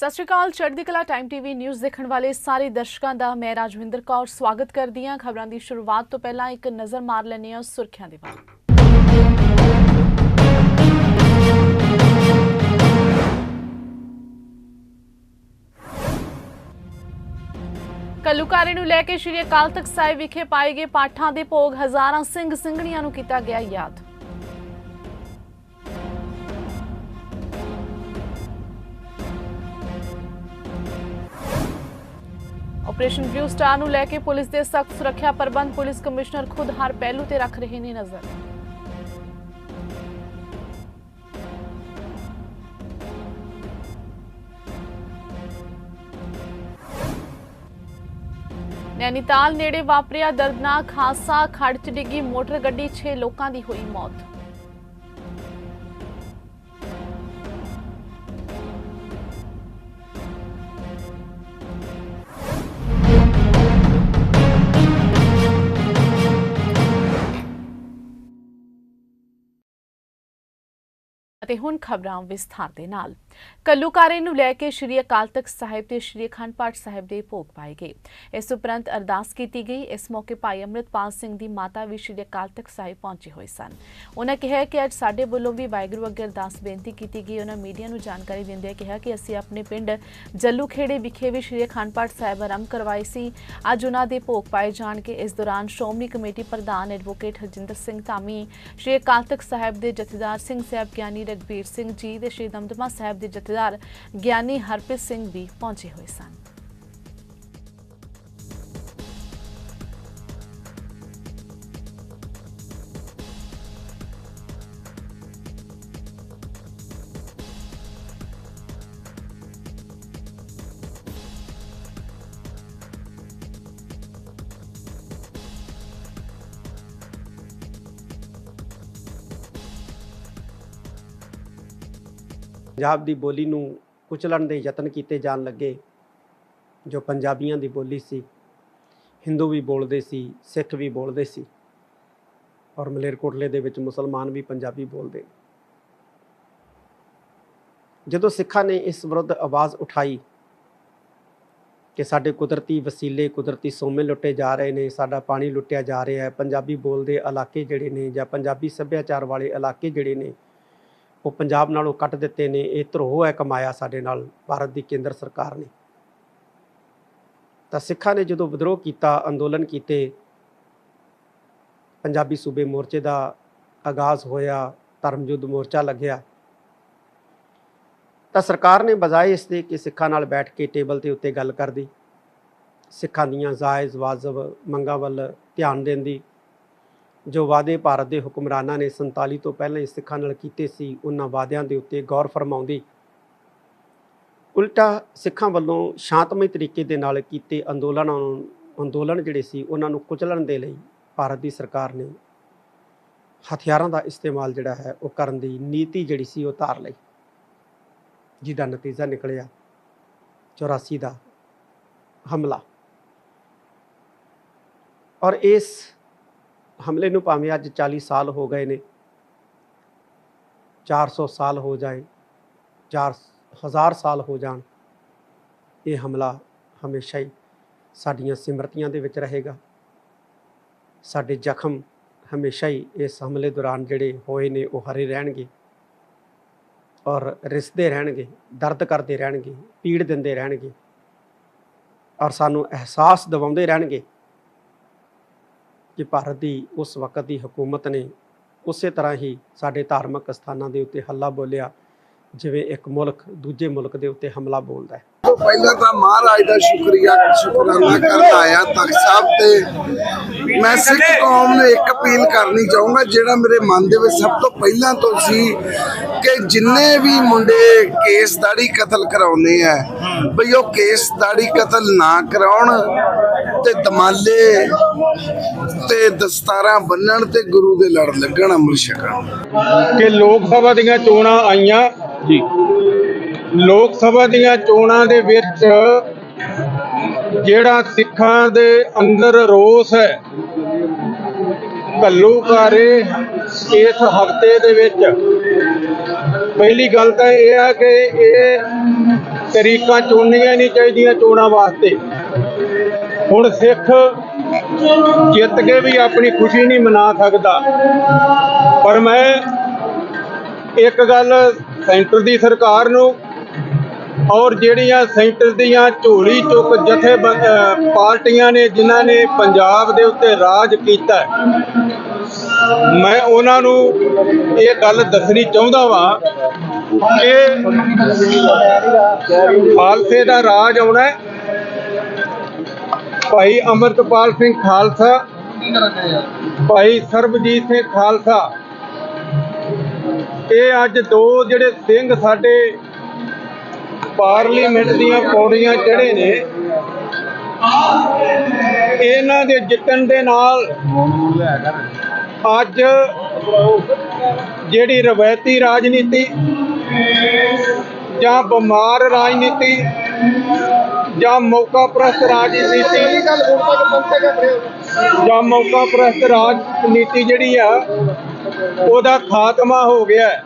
ਸਤਿ ਸ਼੍ਰੀ ਅਕਾਲ, ਚੜ੍ਹਦੀ ਕਲਾ ਟਾਈਮ ਟੀਵੀ ਨਿਊਜ਼ ਦੇਖਣ ਵਾਲੇ ਸਾਰੇ ਦਰਸ਼ਕਾਂ ਦਾ ਮੈਂ ਰਾਜਵਿੰਦਰ ਕੌਰ ਸਵਾਗਤ ਕਰਦੀ ਹਾਂ। ਖਬਰਾਂ ਦੀ ਸ਼ੁਰੂਆਤ ਤੋਂ ਪਹਿਲਾਂ ਇੱਕ ਨਜ਼ਰ ਮਾਰ ਲੈਂਦੇ ਹਾਂ ਸੁਰਖੀਆਂ ਦੇ ਵੱਲ। ਕੱਲੂਕਾਰੀ ਨੂੰ ਲੈ ਕੇ ਸ਼੍ਰੀ ਅਕਾਲ ਤਖਤ ਸਾਹਿਬ ਵਿਖੇ ਪਾਏ ਗਏ ਪਾਠਾਂ ਦੇ ਭੋਗ ਹਜ਼ਾਰਾਂ ਸਿੰਘ ਸਿੰਘਣੀਆਂ ਨੂੰ ਕੀਤਾ ਗਿਆ ਯਾਦ। ਆਪਰੇਸ਼ਨ ਬਲੂ ਸਟਾਰ ਨੂੰ ਲੈ ਕੇ ਪੁਲਿਸ ਦੇ ਸਖਤ ਸੁਰੱਖਿਆ ਪ੍ਰਬੰਧ ਪੁਲਿਸ ਕਮਿਸ਼ਨਰ ਖੁਦ ਹਰ ਪਹਿਲੂ ਤੇ ਰੱਖ ਰਹੇ ਨੇ ਨਜ਼ਰ। ਨੈਨੀਤਾਲ ਨੇੜੇ ਵਾਪਰਿਆ ਦਰਦਨਾਕ ਹਾਦਸਾ ਖੜ 'ਚ ਡਿੱਗੀ ਮੋਟਰ ਗੱਡੀ 6 ਲੋਕਾਂ ਦੀ ਹੋਈ ਮੌਤ। ਅਤੇ ਹੁਣ ਖਬਰਾਂ ਵਿਸਥਾਰ ਦੇ ਨਾਲ। ਕੱਲੂਕਾਰੇ ਨੂੰ ਲੈ ਕੇ ਸ਼੍ਰੀ ਅਕਾਲ ਤਖਤ ਸਾਹਿਬ ਤੇ ਸ਼੍ਰੀ ਅਖੰਡ ਪਾਠ ਸਾਹਿਬ ਦੇ ਭੋਗ ਪਾਏ ਗਏ। ਇਸ ਉਪਰੰਤ ਅਰਦਾਸ ਕੀਤੀ ਗਈ। ਇਸ ਮੌਕੇ ਭਾਈ ਅੰਮ੍ਰਿਤਪਾਲ ਸਿੰਘ ਦੀ ਮਾਤਾ ਵੀ ਸ਼੍ਰੀ ਅਕਾਲ ਤਖਤ ਸਾਹਿਬ ਪਹੁੰਚੇ ਹੋਏ ਸਨ। ਉਹਨਾਂ ਕਿਹਾ ਕਿ ਅੱਜ ਸਾਡੇ ਵੱਲੋਂ ਵੀ ਵਾਹਿਗੁਰੂ ਅੱਗੇ ਅਰਦਾਸ ਬੇਨਤੀ ਕੀਤੀ ਗਈ। ਉਹਨਾਂ ਮੀਡੀਆ ਨੂੰ ਜਾਣਕਾਰੀ ਦਿੰਦਿਆਂ ਕਿਹਾ ਕਿ ਅਸੀਂ ਆਪਣੇ ਪਿੰਡ ਜੱਲੂਖੇੜੇ ਵਿਖੇ ਵੀ ਸ਼੍ਰੀ ਅਖੰਡ ਪਾਠ ਸਾਹਿਬ ਆਰੰਭ ਕਰਵਾਏ ਸੀ। ਅੱਜ ਉਹਨਾਂ ਦੇ ਭੋਗ ਪਾਏ ਜਾਣਗੇ। ਇਸ ਦੌਰਾਨ ਸ਼੍ਰੋਮਣੀ ਕਮੇਟੀ ਪ੍ਰਧਾਨ ਐਡਵੋਕੇਟ ਹਰਜਿੰਦਰ ਸਿੰਘ ਧਾਮੀ, ਸ਼੍ਰੀ ਅਕਾਲ ਤਖਤ ਸਾਹਿਬ ਦੇ ਜਥੇਦਾਰ ਸਿੰਘ ਸਾਹਿਬ ਗਿਆਨੀ ਰਗਬੀਰ ਸਿੰਘ ਜੀ ਤੇ ਸ਼੍ਰੀ ਦਮਦਮਾ ਸਾਹਿਬ ਦੇ ਜਥੇਦਾਰ ਗਿਆਨੀ ਹਰਪ੍ਰੀਤ ਸਿੰਘ ਵੀ ਪਹੁੰਚੇ ਹੋਏ ਸਨ। ਪੰਜਾਬ ਦੀ ਬੋਲੀ ਨੂੰ ਕੁਚਲਣ ਦੇ ਯਤਨ ਕੀਤੇ ਜਾਣ ਲੱਗੇ, ਜੋ ਪੰਜਾਬੀਆਂ ਦੀ ਬੋਲੀ ਸੀ, ਹਿੰਦੂ ਵੀ ਬੋਲਦੇ ਸੀ, ਸਿੱਖ ਵੀ ਬੋਲਦੇ ਸੀ ਔਰ ਮਲੇਰਕੋਟਲੇ ਦੇ ਵਿੱਚ ਮੁਸਲਮਾਨ ਵੀ ਪੰਜਾਬੀ ਬੋਲਦੇ। ਜਦੋਂ ਸਿੱਖਾਂ ਨੇ ਇਸ ਵਿਰੁੱਧ ਆਵਾਜ਼ ਉਠਾਈ ਕਿ ਸਾਡੇ ਕੁਦਰਤੀ ਵਸੀਲੇ, ਕੁਦਰਤੀ ਸੋਮੇ ਲੁੱਟੇ ਜਾ ਰਹੇ ਨੇ, ਸਾਡਾ ਪਾਣੀ ਲੁੱਟਿਆ ਜਾ ਰਿਹਾ ਹੈ, ਪੰਜਾਬੀ ਬੋਲਦੇ ਇਲਾਕੇ ਜਿਹੜੇ ਨੇ ਜਾਂ ਪੰਜਾਬੀ ਸੱਭਿਆਚਾਰ ਵਾਲੇ ਇਲਾਕੇ ਜਿਹੜੇ ਨੇ ਉਹ ਪੰਜਾਬ ਨਾਲੋਂ ਕੱਟ ਦਿੱਤੇ ਨੇ, ਇਹ ਧਰੋਹ ਹੈ ਕਮਾਇਆ ਸਾਡੇ ਨਾਲ, ਭਾਰਤ ਦੀ ਕੇਂਦਰ ਸਰਕਾਰ ਨੇ। ਤਾਂ ਸਿੱਖਾਂ ਨੇ ਜਦੋਂ ਵਿਦਰੋਹ ਕੀਤਾ, ਅੰਦੋਲਨ ਕੀਤੇ, ਪੰਜਾਬੀ ਸੂਬੇ ਮੋਰਚੇ ਦਾ ਆਗਾਜ਼ ਹੋਇਆ ਧਰਮ ਯੁੱਧ ਮੋਰਚਾ ਲੱਗਿਆ। ਤਾਂ ਸਰਕਾਰ ਨੇ ਬਜਾਏ ਇਸ ਦੇ ਕਿ ਸਿੱਖਾਂ ਨਾਲ ਬੈਠ ਕੇ ਟੇਬਲ ਤੇ ਉੱਤੇ ਗੱਲ ਕਰਦੀ, ਸਿੱਖਾਂ ਦੀਆਂ ਜਾਇਜ਼ ਵਾਜਬ ਮੰਗਾਂ ਵੱਲ ਧਿਆਨ ਦੇਣ ਦੀ ਜੋ ਵਾਅਦੇ ਭਾਰਤ ਦੇ ਹੁਕਮਰਾਨਾਂ ਨੇ 47 ਤੋਂ ਪਹਿਲਾਂ ਹੀ ਸਿੱਖਾਂ ਨਾਲ ਕੀਤੇ ਸੀ, ਉਹਨਾਂ ਵਾਅਦਿਆਂ ਦੇ ਉੱਤੇ ਗੌਰ ਫਰਮਾਉਂਦੀ ਉਲਟਾ ਸਿੱਖਾਂ ਵੱਲੋਂ ਸ਼ਾਂਤਮਈ ਤਰੀਕੇ ਦੇ ਨਾਲ ਕੀਤੇ ਅੰਦੋਲਨਾਂ ਨੂੰ ਅੰਦੋਲਨ ਜਿਹੜੇ ਸੀ, ਉਹਨਾਂ ਨੂੰ ਕੁਚਲਣ ਦੇ ਲਈ ਭਾਰਤ ਦੀ ਸਰਕਾਰ ਨੇ ਹਥਿਆਰਾਂ ਦਾ ਇਸਤੇਮਾਲ ਜਿਹੜਾ ਹੈ, ਉਹ ਕਰਨ ਦੀ ਨੀਤੀ ਜਿਹੜੀ ਸੀ, ਉਹ ਧਾਰ ਲਈ, ਜਿਹਦਾ ਨਤੀਜਾ ਨਿਕਲਿਆ 84 ਦਾ ਹਮਲਾ। ਔਰ ਇਸ ਹਮਲੇ ਨੂੰ ਭਾਵੇਂ ਅੱਜ 40 ਸਾਲ ਹੋ ਗਏ ਨੇ 400 ਸਾਲ ਹੋ ਜਾਏ 4000 ਸਾਲ ਹੋ ਜਾਣ, ਇਹ ਹਮਲਾ ਹਮੇਸ਼ਾ ਹੀ ਸਾਡੀਆਂ ਸਿਮਰਤੀਆਂ ਦੇ ਵਿੱਚ ਰਹੇਗਾ। ਸਾਡੇ ਜ਼ਖਮ ਹਮੇਸ਼ਾ ਹੀ ਇਸ ਹਮਲੇ ਦੌਰਾਨ ਜਿਹੜੇ ਹੋਏ ਨੇ, ਉਹ ਹਰੇ ਰਹਿਣਗੇ ਔਰ ਰਿਸਦੇ ਰਹਿਣਗੇ, ਦਰਦ ਕਰਦੇ ਰਹਿਣਗੇ, ਪੀੜ ਦਿੰਦੇ ਰਹਿਣਗੇ ਔਰ ਸਾਨੂੰ ਅਹਿਸਾਸ ਦਿਵਾਉਂਦੇ ਰਹਿਣਗੇ ਕਿ ਭਾਰਤ ਦੀ ਉਸ ਵਕਤ ਦੀ ਹਕੂਮਤ ਨੇ ਉਸੇ ਤਰ੍ਹਾਂ ਹੀ ਸਾਡੇ ਧਾਰਮਿਕ ਸਥਾਨਾਂ ਦੇ ਉੱਤੇ ਹੱਲਾ ਬੋਲਿਆ, ਜਿਵੇਂ ਇੱਕ ਮੁਲਕ ਦੂਜੇ ਮੁਲਕ ਦੇ ਉੱਤੇ ਹਮਲਾ ਬੋਲਦਾ ਹੈ। ਪਹਿਲਾਂ ਤਾਂ ਮਹਾਰਾਜ ਦਾ ਸ਼ੁਕਰੀਆ, ਸ਼ੁਕਰਾਨਾ ਕਰਨ ਆਇਆ ਤਖਤ ਸਾਹਿਬ ਤੇ। ਮੈਂ ਸਿੱਖ ਕੌਮ ਨੂੰ ਇੱਕ ਅਪੀਲ ਕਰਨੀ ਚਾਹੂੰਗਾ, ਜਿਹੜਾ ਮੇਰੇ ਮਨ ਦੇ ਵਿੱਚ ਸਭ ਤੋਂ ਪਹਿਲਾਂ ਤੋਂ ਸੀ ਕਿ ਜਿੰਨੇ ਵੀ ਮੁੰਡੇ ਕੇਸ ਦਾੜੀ ਕਤਲ ਕਰਾਉਂਦੇ ਆ, ਬਈ ਉਹ ਕੇਸ ਦਾੜੀ ਕਤਲ ਨਾ ਕਰਾਉਣ ਤੇ ਦਮਾਲੇ ਤੇ ਦਸਤਾਰਾਂ ਬੰਨਣ ਤੇ ਗੁਰੂ ਦੇ ਲੜ ਲੱਗਣ ਅੰਮ੍ਰਿਤ ਛਕਣ। ਕਿ ਲੋਕ ਸਭਾ ਦੀਆਂ ਚੋਣਾਂ ਆਈਆਂ। ਜੀ। ਲੋਕ ਸਭਾ ਦੀਆਂ ਚੋਣਾਂ ਦੇ ਵਿੱਚ ਜਿਹੜਾ ਸਿੱਖਾਂ ਦੇ ਅੰਦਰ ਰੋਸ ਹੈ ਘੱਲੂਘਾਰੇ ਇਸ ਹਫ਼ਤੇ ਦੇ ਵਿੱਚ। ਪਹਿਲੀ ਗੱਲ ਤਾਂ ਇਹ ਆ ਕਿ ਇਹ ਤਰੀਕਾਂ ਚੁਣਨੀਆਂ ਨਹੀਂ ਚਾਹੀਦੀਆਂ ਚੋਣਾਂ ਵਾਸਤੇ। ਹੁਣ ਸਿੱਖ ਜਿੱਤ ਕੇ ਵੀ ਆਪਣੀ ਖੁਸ਼ੀ ਨਹੀਂ ਮਨਾ ਸਕਦਾ। ਪਰ ਮੈਂ ਇੱਕ ਗੱਲ ਸੈਂਟਰ ਦੀ ਸਰਕਾਰ ਨੂੰ ਔਰ ਜਿਹੜੀਆਂ ਸੈਂਟਰ ਦੀਆਂ ਝੋਲੀ ਚੁੱਕ ਜਥੇ ਪਾਰਟੀਆਂ ਨੇ, ਜਿਨ੍ਹਾਂ ਨੇ ਪੰਜਾਬ ਦੇ ਉੱਤੇ ਰਾਜ ਕੀਤਾ ਮੈਂ ਉਹਨਾਂ ਨੂੰ ਇਹ ਗੱਲ ਦੱਸਣੀ ਚਾਹੁੰਦਾ ਵਾਂ ਕਿ ਖਾਲਸੇ ਦਾ ਰਾਜ ਆਉਣਾ ਹੈ। ਭਾਈ ਅਮਰਤਪਾਲ ਸਿੰਘ ਖਾਲਸਾ। ਭਾਈ ਸਰਬਜੀਤ ਸਿੰਘ ਖਾਲਸਾ। ਇਹ ਅੱਜ ਦੋ ਜਿਹੜੇ ਸਿੰਘ ਸਾਡੇ ਪਾਰਲੀਮੈਂਟ ਦੀਆਂ ਪੌੜੀਆਂ ਚੜ੍ਹੇ ਨੇ। ਇਹਨਾਂ ਦੇ ਜਿੱਤਣ ਦੇ ਨਾਲ ਅੱਜ ਜਿਹੜੀ ਰਵਾਇਤੀ ਰਾਜਨੀਤੀ ਜਾਂ ਬਿਮਾਰ ਰਾਜਨੀਤੀ ਜਾਂ ਮੌਕਾ ਪ੍ਰਸਤ ਰਾਜਨੀਤੀ ਜਾਂ ਮੌਕਾ ਪ੍ਰਸਤ ਰਾਜਨੀਤੀ ਜਿਹੜੀ ਆ ਉਹਦਾ ਖਾਤਮਾ ਹੋ ਗਿਆ ਹੈ।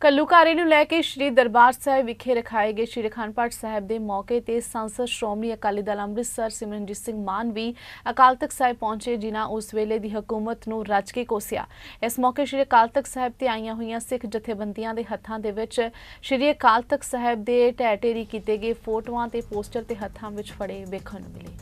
ਕੱਲੂਕਾਰੇ ਨੂੰ ਲੈ ਕੇ ਸ਼੍ਰੀ ਦਰਬਾਰ ਸਾਹਿਬ ਵਿਖੇ ਰਖਾਏ ਗਏ ਸ਼੍ਰੀ ਅਖੰਡ ਪਾਠ ਸਾਹਿਬ ਦੇ ਮੌਕੇ ਤੇ ਸੰਸਦ ਸ਼੍ਰੋਮਣੀ ਅਕਾਲੀ ਦਲ ਅੰਮ੍ਰਿਤਸਰ ਸਿਮਰਨਜੀਤ ਸਿੰਘ ਮਾਨ ਵੀ ਅਕਾਲ ਤਖਤ ਸਾਹਿਬ ਪਹੁੰਚੇ, ਜਿਨ੍ਹਾਂ ਉਸ ਵੇਲੇ ਦੀ ਹਕੂਮਤ ਨੂੰ ਰੱਜ ਕੇ ਕੋਸਿਆ। ਇਸ ਮੌਕੇ ਸ਼੍ਰੀ ਅਕਾਲ ਤਖਤ ਸਾਹਿਬ ਤੇ ਆਈਆਂ ਹੋਈਆਂ ਸਿੱਖ ਜਥੇਬੰਦੀਆਂ ਦੇ ਹੱਥਾਂ ਦੇ ਵਿੱਚ ਸ਼੍ਰੀ ਅਕਾਲ ਤਖਤ ਸਾਹਿਬ ਦੇ ਢਹਿ ਢੇਰੀ ਕੀਤੇ ਗਏ ਫੋਟੋਆਂ ਤੇ ਪੋਸਟਰ ਤੇ ਹੱਥਾਂ ਵਿੱਚ ਫੜੇ ਵੇਖਣ ਨੂੰ ਮਿਲੇ।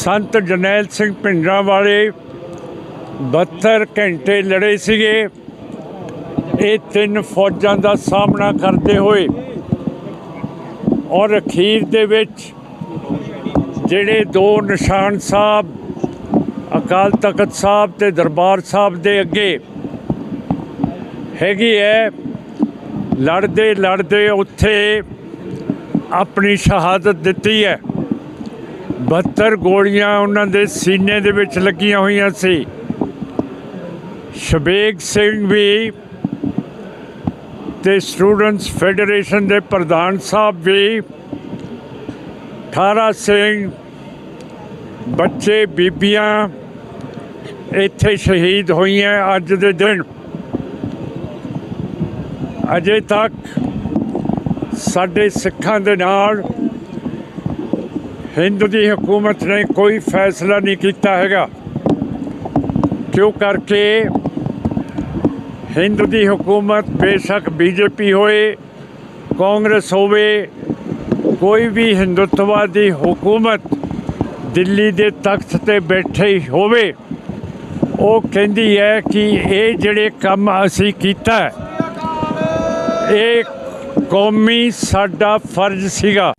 ਸੰਤ ਜਰਨੈਲ ਸਿੰਘ ਭਿੰਡਰਾਂ ਵਾਲੇ 72 ਘੰਟੇ ਲੜੇ ਸੀਗੇ। ਇਹ ਤਿੰਨ ਫੌਜਾਂ ਦਾ ਸਾਹਮਣਾ ਕਰਦੇ ਹੋਏ ਔਰ ਅਖੀਰ ਦੇ ਵਿੱਚ ਜਿਹੜੇ ਦੋ ਨਿਸ਼ਾਨ ਸਾਹਿਬ, ਅਕਾਲ ਤਖਤ ਸਾਹਿਬ ਤੇ ਦਰਬਾਰ ਸਾਹਿਬ ਦੇ ਅੱਗੇ ਹੈਗੀ ਹੈ ਲੜਦੇ ਲੜਦੇ ਉੱਥੇ ਆਪਣੀ ਸ਼ਹਾਦਤ ਦਿੱਤੀ ਹੈ। 72 ਗੋਲੀਆਂ ਉਹਨਾਂ ਦੇ ਸੀਨੇ ਦੇ ਵਿੱਚ ਲੱਗੀਆਂ ਹੋਈਆਂ ਸੀ। ਸ਼ਬੇਗ ਸਿੰਘ ਵੀ ਤੇ ਸਟੂਡੈਂਟਸ ਫੈਡਰੇਸ਼ਨ ਦੇ ਪ੍ਰਧਾਨ ਸਾਹਿਬ ਵੀ 18 ਸਿੰਘ, ਬੱਚੇ, ਬੀਬੀਆਂ ਇੱਥੇ ਸ਼ਹੀਦ ਹੋਈਆਂ ਅੱਜ ਦੇ ਦਿਨ। ਅਜੇ ਤੱਕ ਸਾਡੇ ਸਿੱਖਾਂ ਦੇ ਨਾਲ ਹਿੰਦ ਦੀ ਹਕੂਮਤ ਨੇ ਕੋਈ ਫੈਸਲਾ ਨਹੀਂ ਕੀਤਾ ਹੈਗਾ। ਕਿਉਂ ਕਰਕੇ ਹਿੰਦ ਦੀ ਹਕੂਮਤ ਬੇਸ਼ੱਕ ਬੀਜੇਪੀ ਹੋਏ ਕਾਂਗਰਸ ਹੋਵੇ, ਕੋਈ ਵੀ ਹਿੰਦੁੱਤਵਾਦੀ ਹਕੂਮਤ ਦਿੱਲੀ ਦੇ ਤਖਤ ਤੇ ਬੈਠੇ ਹੋਵੇ, ਉਹ ਕਹਿੰਦੀ ਹੈ ਕਿ ਇਹ ਜਿਹੜੇ ਕੰਮ ਅਸੀਂ ਕੀਤਾ, ਇਹ ਕੌਮੀ ਸਾਡਾ ਫਰਜ਼ ਸੀਗਾ।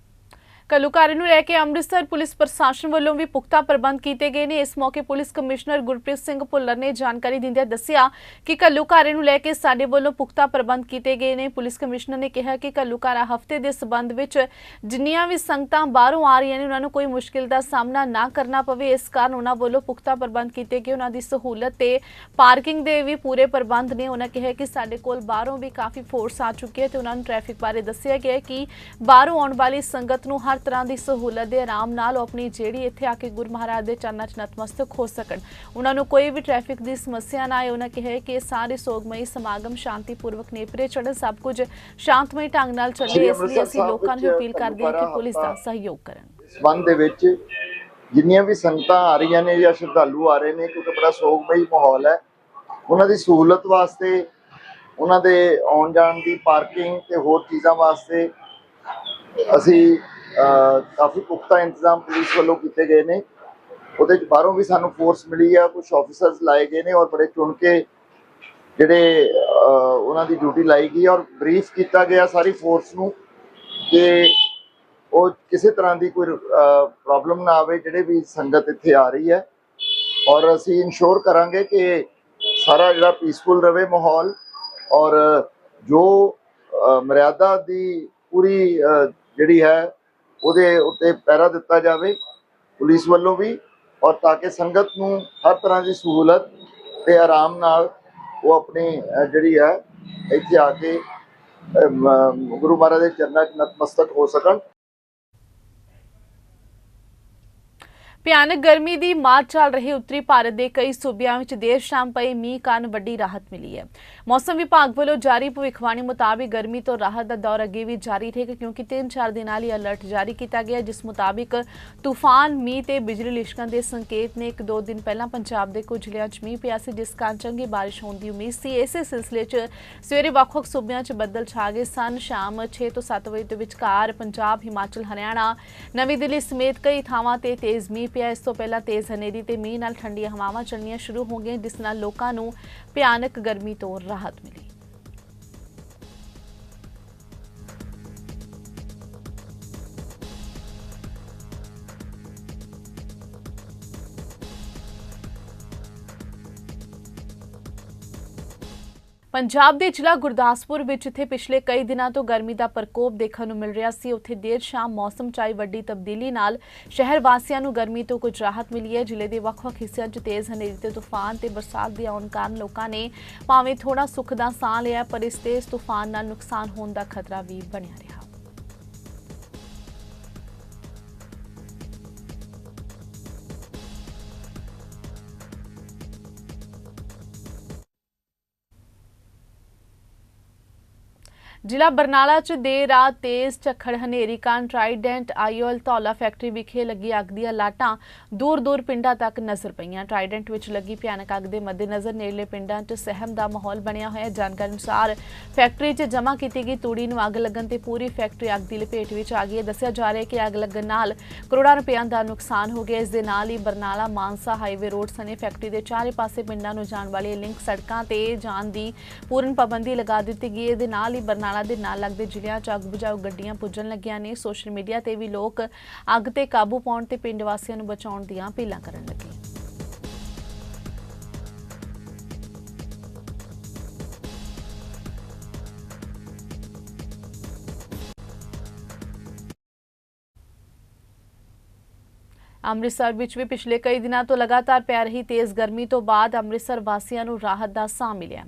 ਕੱਲੂਕਾਰੇ ਨੂੰ ਲੈ ਕੇ ਅੰਮ੍ਰਿਤਸਰ ਪੁਲਿਸ ਪ੍ਰਸ਼ਾਸਨ ਵੱਲੋਂ ਵੀ ਪੁਖਤਾ ਪ੍ਰਬੰਧ ਕੀਤੇ ਗਏ ਨੇ ਇਸ ਮੌਕੇ ਪੁਲਿਸ ਕਮਿਸ਼ਨਰ ਗੁਰਪ੍ਰੀਤ ਸਿੰਘ ਭੁੱਲਰ ਨੇ ਜਾਣਕਾਰੀ ਦਿੰਦਿਆਂ ਦੱਸਿਆ ਕਿ ਕੱਲੂਕਾਰੇ ਨੂੰ ਲੈ ਕੇ ਸਾਡੇ ਵੱਲੋਂ ਪੁਖਤਾ ਪ੍ਰਬੰਧ ਕੀਤੇ ਗਏ ਨੇ ਪੁਲਿਸ ਕਮਿਸ਼ਨਰ ਨੇ ਕਿਹਾ ਕਿ ਕੱਲੂਕਾਰਾ ਹਫ਼ਤੇ ਦੇ ਸਬੰਧ ਵਿੱਚ ਜਿੰਨੀਆਂ ਵੀ ਸੰਗਤਾਂ ਬਾਹਰੋਂ ਆ ਰਹੀਆਂ ਨੇ ਉਹਨਾਂ ਨੂੰ ਕੋਈ ਮੁਸ਼ਕਿਲ ਦਾ ਸਾਹਮਣਾ ਨਾ ਕਰਨਾ ਪਵੇ ਇਸ ਕਾਰਨ ਉਹਨਾਂ ਵੱਲੋਂ ਪੁਖਤਾ ਪ੍ਰਬੰਧ ਕੀਤੇ ਗਏ ਉਹਨਾਂ ਦੀ ਸਹੂਲਤ ਤੇ ਪਾਰਕਿੰਗ ਦੇ ਵੀ ਪੂਰੇ ਪ੍ਰਬੰਧ ਨੇ ਉਹਨਾਂ ਕਿਹਾ ਕਿ ਸਾਡੇ ਕੋਲ ਬਾਹਰੋਂ ਵੀ ਕਾਫੀ ਫੋਰਸ ਆ ਚੁੱਕੀ ਹੈ ਤੇ ਉਹਨਾਂ ਨੂੰ ਟ੍ਰੈਫਿਕ ਬਾਰੇ ਦੱਸਿਆ ਗਿਆ ਕਿ ਬਾਹਰੋਂ ਆਉਣ ਵਾਲੀ ਸੰਗਤ ਨੂੰ ਹਰ ਤਰ੍ਹਾਂ ਦੀ ਸਹੂਲਤ ਦੇ ਆਰਾਮ ਨਾਲ ਆਪਣੀ ਜਿਹੜੀ ਇੱਥੇ ਆ ਕੇ ਗੁਰੂ ਮਹਾਰਾਜ ਦੇ ਚਰਨਾਂ 'ਚ ਨਤਮਸਤਕ ਹੋ ਸਕਣ। ਉਹਨਾਂ ਨੂੰ ਕੋਈ ਵੀ ਟ੍ਰੈਫਿਕ ਦੀ ਸਮੱਸਿਆ ਨਾ ਆਏ ਉਹਨਾਂ ਕਿਹਾ ਕਿ ਸਾਰੇ ਸੋਗਮਈ ਸਮਾਗਮ ਸ਼ਾਂਤੀਪੂਰਵਕ ਨੇਪਰੇ ਚੜ੍ਹਨ ਸਭ ਕੁਝ ਸ਼ਾਂਤਮਈ ਢੰਗ ਨਾਲ ਚੱਲੇ ਇਸ ਲਈ ਅਸੀਂ ਲੋਕਾਂ ਨੂੰ ਅਪੀਲ ਕਰਦੇ ਹਾਂ ਕਿ ਪੁਲਿਸ ਦਾ ਸਹਿਯੋਗ ਕਰਨ। ਸੰਬੰਧ ਦੇ ਵਿੱਚ ਜਿੰਨੀਆਂ ਵੀ ਸੰਗਤਾਂ ਆ ਰਹੀਆਂ ਨੇ ਜਾਂ ਸ਼ਰਧਾਲੂ ਆ ਰਹੇ ਨੇ ਕਿਉਂਕਿ ਬੜਾ ਸੋਗਮਈ ਮਾਹੌਲ ਹੈ ਉਹਨਾਂ ਦੀ ਸਹੂਲਤ ਵਾਸਤੇ ਉਹਨਾਂ ਦੇ ਆਉਣ ਜਾਣ ਦੀ ਪਾਰਕਿੰਗ ਤੇ ਹੋਰ ਚੀਜ਼ਾਂ ਵਾਸਤੇ ਅਸੀਂ ਕਾਫੀ ਪੁਖਤਾ ਇੰਤਜ਼ਾਮ ਪੁਲਿਸ ਵੱਲੋਂ ਕੀਤੇ ਗਏ ਨੇ। ਉਹਦੇ ਚ ਬਾਹਰੋਂ ਵੀ ਸਾਨੂੰ ਫੋਰਸ ਮਿਲੀ ਆ ਕੁਝ ਆਫੀਸਰਸ ਲਾਏ ਗਏ ਨੇ ਔਰ ਬੜੇ ਚੁਣ ਕੇ ਜਿਹੜੇ ਉਹਨਾਂ ਦੀ ਡਿਊਟੀ ਲਾਈ ਗਈ ਔਰ ਬਰੀਫ ਕੀਤਾ ਗਿਆ ਸਾਰੀ ਫੋਰਸ ਨੂੰ ਕਿ ਉਹ ਕਿਸੇ ਤਰ੍ਹਾਂ ਦੀ ਕੋਈ ਪ੍ਰੋਬਲਮ ਨਾ ਆਵੇ, ਜਿਹੜੇ ਵੀ ਸੰਗਤ ਇੱਥੇ ਆ ਰਹੀ ਹੈ। ਔਰ ਅਸੀਂ ਇਨਸ਼ੋਰ ਕਰਾਂਗੇ ਕਿ ਸਾਰਾ ਜਿਹੜਾ ਪੀਸਫੁਲ ਰਵੇ ਮਾਹੌਲ ਔਰ ਜੋ ਮਰਿਆਦਾ ਦੀ ਪੂਰੀ ਜਿਹੜੀ ਹੈ ਉਹਦੇ ਉੱਤੇ ਪਹਿਰਾ ਦਿੱਤਾ ਜਾਵੇ, ਪੁਲਿਸ ਵੱਲੋਂ ਵੀ, ਔਰ ਤਾਂ ਕਿ ਸੰਗਤ ਨੂੰ ਹਰ ਤਰ੍ਹਾਂ ਦੀ ਸਹੂਲਤ ਤੇ ਆਰਾਮ ਨਾਲ ਉਹ ਆਪਣੀ ਜਿਹੜੀ ਹੈ, ਇੱਥੇ ਆ ਕੇ ਗੁਰੂ ਮਹਾਰਾਜ ਦੇ ਚਰਨਾਂ 'ਚ ਨਤਮਸਤਕ ਹੋ ਸਕਣ। ਭਿਆਨਕ ਗਰਮੀ ਦੀ ਮਾਰ ਚੱਲ ਰਹੀ ਉੱਤਰੀ ਭਾਰਤ ਦੇ ਕਈ ਸੂਬਿਆਂ ਵਿੱਚ ਦੇਰ ਸ਼ਾਮ ਪਏ ਮੀਂਹ ਕਾਰਨ ਵੱਡੀ ਰਾਹਤ ਮਿਲੀ ਹੈ। ਮੌਸਮ ਵਿਭਾਗ ਵੱਲੋਂ ਜਾਰੀ ਭਵਿੱਖਬਾਣੀ ਮੁਤਾਬਿਕ ਗਰਮੀ ਤੋਂ ਰਾਹਤ ਦਾ ਦੌਰ ਅੱਗੇ ਵੀ ਜਾਰੀ ਰਹੇਗਾ, ਕਿਉਂਕਿ 3-4 ਦਿਨਾਂ ਲਈ ਅਲਰਟ ਜਾਰੀ ਕੀਤਾ ਗਿਆ ਜਿਸ ਮੁਤਾਬਿਕ ਤੂਫਾਨ, ਮੀਂਹ ਤੇ ਬਿਜਲੀ ਲਿਸ਼ਕਣ ਦੇ ਸੰਕੇਤ ਨੇ ਇੱਕ ਦੋ ਦਿਨ ਪਹਿਲਾਂ ਪੰਜਾਬ ਦੇ ਕੁਝ ਜ਼ਿਲ੍ਹਿਆਂ 'ਚ ਮੀਂਹ ਪਿਆ ਸੀ, ਜਿਸ ਕਾਰਨ ਚੰਗੀ ਬਾਰਿਸ਼ ਹੋਣ ਦੀ ਉਮੀਦ ਸੀ। ਇਸੇ ਸਿਲਸਿਲੇ 'ਚ ਸਵੇਰੇ ਵੱਖ-ਵੱਖ ਸੂਬਿਆਂ 'ਚ ਬੱਦਲ ਛਾ ਗਏ ਸਨ। ਸ਼ਾਮ 6 ਤੋਂ 7 ਵਜੇ ਦੇ ਵਿਚਕਾਰ ਪੰਜਾਬ, ਹਿਮਾਚਲ, ਹਰਿਆਣਾ, ਨਵੀਂ ਦਿੱਲੀ ਸਮੇਤ ਕਈ ਥਾਵਾਂ ਤੇ ਤੇਜ਼ ਮੀਂਹ ਪਿਆ। ਇਸ ਤੋਂ ਪਹਿਲਾਂ ਤੇਜ਼ ਹਨੇਰੀ ਤੇ ਮੀਂਹ ਨਾਲ ਠੰਡੀਆਂ ਹਵਾਵਾਂ ਚੱਲਣੀਆਂ ਸ਼ੁਰੂ ਹੋ ਗਈਆਂ, ਜਿਸ ਨਾਲ ਲੋਕਾਂ ਨੂੰ ਭਿਆਨਕ ਗਰਮੀ ਤੋਂ ਰਾਹਤ ਮਿਲੀ ਪੰਜਾਬ ਦੇ ਜ਼ਿਲ੍ਹਾ ਗੁਰਦਾਸਪੁਰ ਵਿੱਚ ਜਿੱਥੇ ਪਿਛਲੇ ਕਈ ਦਿਨਾਂ ਤੋਂ ਗਰਮੀ ਦਾ ਪ੍ਰਕੋਪ ਦੇਖਣ ਨੂੰ ਮਿਲ ਰਿਹਾ ਸੀ। ਉੱਥੇ ਦੇਰ ਸ਼ਾਮ ਮੌਸਮ 'ਚ ਆਈ ਵੱਡੀ ਤਬਦੀਲੀ ਨਾਲ ਸ਼ਹਿਰ ਵਾਸੀਆਂ ਨੂੰ ਗਰਮੀ ਤੋਂ ਕੁਝ ਰਾਹਤ ਮਿਲੀ ਹੈ। ਜ਼ਿਲ੍ਹੇ ਦੇ ਵੱਖ-ਵੱਖ ਹਿੱਸਿਆਂ 'ਚ ਤੇਜ਼ ਹਨੇਰੀ ਤੇ ਤੂਫਾਨ ਤੇ ਬਰਸਾਤ ਦੇ ਆਉਣ ਕਾਰਨ ਲੋਕਾਂ ਨੇ ਭਾਵੇਂ ਥੋੜਾ ਸੁੱਖ ਦਾ ਸਾਹ ਲਿਆ, ਪਰ ਇਸ ਤੇਜ਼ ਤੂਫਾਨ ਨਾਲ ਨੁਕਸਾਨ ਹੋਣ ਦਾ ਖਤਰਾ ਵੀ ਬਣਿਆ ਰਿਹਾ। ਜ਼ਿਲ੍ਹਾ ਬਰਨਾਲਾ 'ਚ ਦੇਰ ਰਾਤ ਤੇਜ਼ ਝੱਖੜ, ਹਨੇਰੀ ਕਾਰਨ ਟਰਾਈਡੈਂਟ ਆਈਓਐਲ ਧੌਲਾ ਫੈਕਟਰੀ ਵਿਖੇ ਲੱਗੀ ਅੱਗ ਦੀਆਂ ਲਾਟਾਂ ਦੂਰ-ਦੂਰ ਪਿੰਡਾਂ ਤੱਕ ਨਜ਼ਰ ਪਈਆਂ। ਟਰਾਈਡੈਂਟ ਵਿੱਚ ਲੱਗੀ ਭਿਆਨਕ ਅੱਗ ਦੇ ਮੱਦੇਨਜ਼ਰ ਨੇੜਲੇ ਪਿੰਡਾਂ 'ਚ ਸਹਿਮ ਦਾ ਮਾਹੌਲ ਬਣਿਆ ਹੋਇਆ। ਹੈ ਜਾਣਕਾਰੀ ਅਨੁਸਾਰ ਫੈਕਟਰੀ 'ਚ ਜਮ੍ਹਾਂ ਕੀਤੀ ਗਈ ਤੂੜੀ ਨੂੰ ਅੱਗ ਲੱਗਣ ਤੇ ਪੂਰੀ ਫੈਕਟਰੀ ਅੱਗ ਦੀ ਲਪੇਟ ਵਿੱਚ ਆ ਗਈ ਹੈ। ਦੱਸਿਆ ਜਾ ਰਿਹਾ ਹੈ ਕਿ ਅੱਗ ਲੱਗਣ ਨਾਲ ਕਰੋੜਾਂ ਰੁਪਈਆਂ ਦਾ ਨੁਕਸਾਨ ਹੋ ਗਿਆ। ਇਸ ਦੇ ਨਾਲ ਹੀ ਬਰਨਾਲਾ ਮਾਨਸਾ ਹਾਈਵੇ ਰੋਡ ਸਣੇ ਫੈਕਟਰੀ ਦੇ ਚਾਰੇ ਪਾਸੇ ਪਿੰਡਾਂ ਨੂੰ ਜਾਣ ਵਾਲੀ ਲਿੰਕ ਸੜਕਾਂ ਤੇ ਜਾਣ ਦੀ ਪੂਰਨ ਪਾਬੰਦੀ ਲਗਾ ਦਿੱਤੀ ਗਈ ਹੈ। ਦੇ ਨਾਲ ਹੀ ਬਰਨਾਲਾ ਦੇ ਨਾਲ ਲੱਗਦੇ ਜ਼ਿਲ੍ਹਿਆਂ 'ਚ ਅੱਗ ਬੁਝਾਊ ਗੱਡੀਆਂ ਪੁੱਜਣ ਲੱਗੀਆਂ ਨੇ। ਸੋਸ਼ਲ ਮੀਡੀਆ ਤੇ ਵੀ ਲੋਕ ਅੱਗ ਤੇ ਕਾਬੂ ਪਾਉਣ ਤੇ ਪਿੰਡ ਵਾਸੀਆਂ ਨੂੰ ਬਚਾਉਣ ਦੀਆਂ ਅਪੀਲਾਂ ਕਰਨ ਲੱਗੇ। ਅੰਮ੍ਰਿਤਸਰ ਵਿੱਚ ਵੀ ਪਿਛਲੇ ਕਈ ਦਿਨਾਂ ਤੋਂ ਲਗਾਤਾਰ ਪੈ ਰਹੀ ਤੇਜ਼ ਗਰਮੀ ਤੋਂ ਬਾਅਦ ਅੰਮ੍ਰਿਤਸਰ ਵਾਸੀਆਂ ਨੂੰ ਰਾਹਤ ਦਾ ਸਾਹ ਮਿਲਿਆ।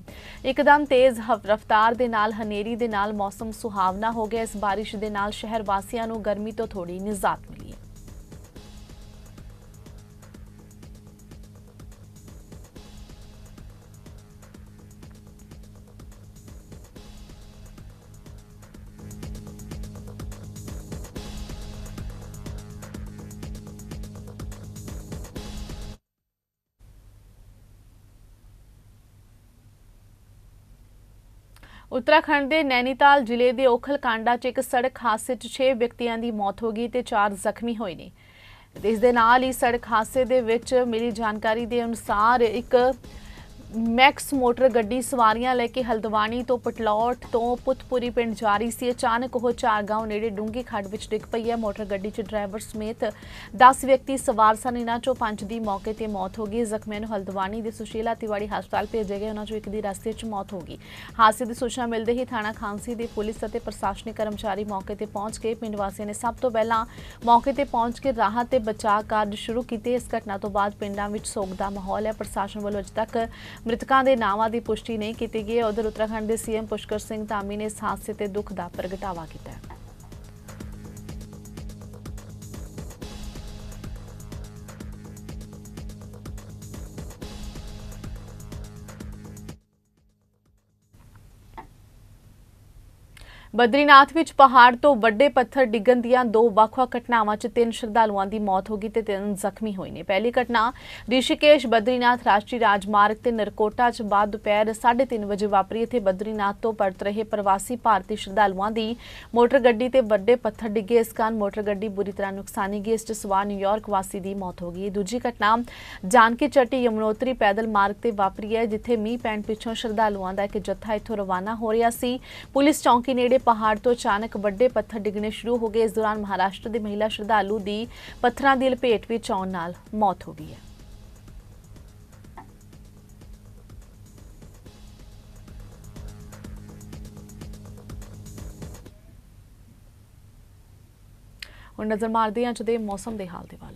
ਇੱਕਦਮ ਤੇਜ਼ ਹਫ- ਰਫ਼ਤਾਰ ਦੇ ਨਾਲ ਹਨੇਰੀ ਦੇ ਨਾਲ ਮੌਸਮ ਸੁਹਾਵਣਾ ਹੋ ਗਿਆ। ਇਸ ਬਾਰਿਸ਼ ਦੇ ਨਾਲ ਸ਼ਹਿਰ ਵਾਸੀਆਂ ਨੂੰ ਗਰਮੀ ਤੋਂ ਥੋੜੀ ਨਿਜਾਤ ਮਿਲੀ ਉੱਤਰਾਖੰਡ ਦੇ ਨੈਨੀਤਾਲ ਜ਼ਿਲ੍ਹੇ ਦੇ ਓਖਲਕਾਂਡਾ 'ਚ ਇੱਕ ਸੜਕ ਹਾਦਸੇ 'ਚ 6 ਵਿਅਕਤੀਆਂ ਦੀ ਮੌਤ ਹੋ ਗਈ ਤੇ 4 ਜ਼ਖਮੀ ਹੋਏ ਨੇ। ਇਸ ਦੇ ਨਾਲ ਹੀ ਸੜਕ ਹਾਦਸੇ ਦੇ ਵਿੱਚ ਮਿਲੀ ਜਾਣਕਾਰੀ ਦੇ ਅਨੁਸਾਰ ਇੱਕ ਮੈਕਸ ਮੋਟਰ ਗੱਡੀ ਸਵਾਰੀਆਂ ਲੈ ਕੇ ਹਲਦਵਾਣੀ ਤੋਂ ਪਟਲੌਟ ਤੋਂ ਪੁੱਤਪੁਰੀ ਪਿੰਡ ਜਾ ਰਹੀ ਸੀ। ਅਚਾਨਕ ਉਹ ਚਾਰਗਾঁव ਨੇੜੇ ਡੂੰਗੀ ਖੱਡ ਵਿੱਚ ਡਿੱਗ ਪਈ ਹੈ। ਮੋਟਰ ਗੱਡੀ 'ਚ ਡਰਾਈਵਰ ਸਮੇਤ 10 ਵਿਅਕਤੀ ਸਵਾਰ ਸਨ। ਇਹਨਾਂ 'ਚੋਂ ਪੰਜ ਦੀ ਮੌਕੇ ਤੇ ਮੌਤ ਹੋ ਗਈ। ਜ਼ਖਮੀਆਂ ਨੂੰ ਹਲਦਵਾਣੀ ਦੇ ਸੁਸ਼ੀਲਾ ਤਿਵਾੜੀ ਹਸਪਤਾਲ ਭੇਜੇ ਗਏ। ਉਹਨਾਂ 'ਚੋਂ ਇੱਕ ਦੀ ਰਸਤੇ 'ਚ ਮੌਤ ਹੋ ਗਈ। ਹਾਦਸੇ ਦੀ ਸੂਚਨਾ ਮਿਲਦੇ ਹੀ ਥਾਣਾ ਖਾਂਸੀ ਦੇ ਪੁਲਿਸ ਅਤੇ ਪ੍ਰਸ਼ਾਸਨਿਕ ਕਰਮਚਾਰੀ ਮੌਕੇ ਤੇ ਪਹੁੰਚ ਕੇ ਪਿੰਡ ਵਾਸੀਆਂ ਨੇ ਸਭ ਤੋਂ ਪਹਿਲਾਂ ਮੌਕੇ ਤੇ ਪਹੁੰਚ ਕੇ ਰਾਹਤ ਤੇ ਬਚਾਅ ਕਾਰਜ ਸ਼ੁਰੂ ਕੀਤੇ। ਇਸ ਘਟਨਾ ਤੋਂ ਬਾਅਦ ਪਿੰਡਾਂ ਵਿੱਚ ਸੋਗ ਦਾ ਮਾਹੌਲ ਹੈ। ਪ੍ਰਸ਼ਾਸਨ ਵੱਲੋਂ ਅਜੇ ਤੱਕ ਮ੍ਰਿਤਕਾਂ ਦੇ ਨਾਵਾਂ ਦੀ ਪੁਸ਼ਟੀ ਨਹੀਂ ਕੀਤੀ ਗਈ। ਹੈ ਉਧਰ ਉੱਤਰਾਖੰਡ ਦੇ ਸੀਐਮ ਪੁਸ਼ਕਰ ਸਿੰਘ ਧਾਮੀ ਨੇ ਇਸ ਹਾਦਸੇ ਤੇ ਦੁੱਖ ਦਾ ਪ੍ਰਗਟਾਵਾ ਕੀਤਾ ਹੈ। ਬਦਰੀਨਾਥ ਵਿੱਚ ਪਹਾੜ ਤੋਂ ਵੱਡੇ ਪੱਥਰ ਡਿੱਗਣ ਦੀਆਂ ਦੋ ਵੱਖ-ਵੱਖ ਘਟਨਾਵਾਂ 'ਚ ਤਿੰਨ ਸ਼ਰਧਾਲੂਆਂ ਦੀ ਮੌਤ ਹੋ ਗਈ ਤੇ ਤਿੰਨ ਜ਼ਖਮੀ ਹੋਏ ਨੇ। ਪਹਿਲੀ ਘਟਨਾ, ਰਿਸ਼ੀਕੇਸ਼ ਬਦਰੀਨਾਥ ਰਾਸ਼ਟਰੀ ਰਾਜਮਾਰਗ ਤੇ ਨਰਕੋਟਾ 'ਚ ਬਾਅਦ ਦੁਪਹਿਰ 3:30 ਵਜੇ ਵਾਪਰੀ। ਇੱਥੇ ਬਦਰੀਨਾਥ ਤੋਂ ਪਰਤ ਰਹੇ ਪ੍ਰਵਾਸੀ ਭਾਰਤੀ ਸ਼ਰਧਾਲੂਆਂ ਦੀ ਮੋਟਰ ਗੱਡੀ ਤੇ ਵੱਡੇ ਪੱਥਰ ਡਿੱਗੇ। ਇਸ ਕਾਰਨ ਮੋਟਰ ਗੱਡੀ ਬੁਰੀ ਤਰ੍ਹਾਂ ਨੁਕਸਾਨੀ ਗਈ। ਇਸ 'ਚ ਸਵਾਰ ਨਿਊਯਾਰਕ ਵਾਸੀ ਦੀ ਮੌਤ ਹੋ ਗਈ। ਦੂਜੀ ਘਟਨਾ, ਜਾਨਕੀ ਚੱਟੀ ਯਮਨੋਤਰੀ ਪੈਦਲ ਮਾਰਗ ਤੇ ਵਾਪਰੀ ਹੈ, ਜਿੱਥੇ ਮੀਂਹ ਪੈਣ ਪਿੱਛੋਂ ਸ਼ਰਧਾਲੂਆਂ ਦਾ ਇੱਕ ਜੱਥਾ ਇੱਥੋਂ ਰਵਾਨਾ ਹੋ ਰਿਹਾ ਸੀ। ਪੁਲਿਸ ਚੌਂਕੀ ਨੇੜੇ ਪਹਾੜ ਤੋਂ ਅਚਾਨਕ ਵੱਡੇ ਪੱਥਰ ਡਿੱਗਣੇ ਸ਼ੁਰੂ ਹੋ ਗਏ। ਇਸ ਦੌਰਾਨ ਮਹਾਰਾਸ਼ਟਰ ਦੀ ਮਹਿਲਾ ਸ਼ਰਧਾਲੂ ਦੀ ਪੱਥਰਾਂ ਦੀ ਲਪੇਟ ਵਿੱਚ ਆਉਣ ਨਾਲ ਮੌਤ ਹੋ ਗਈ ਹੈ। ਹੁਣ ਨਜ਼ਰ ਮਾਰਦੇ ਹਾਂ ਅੱਜ ਦੇ ਮੌਸਮ ਦੇ ਹਾਲ ਦੇ ਵੱਲ।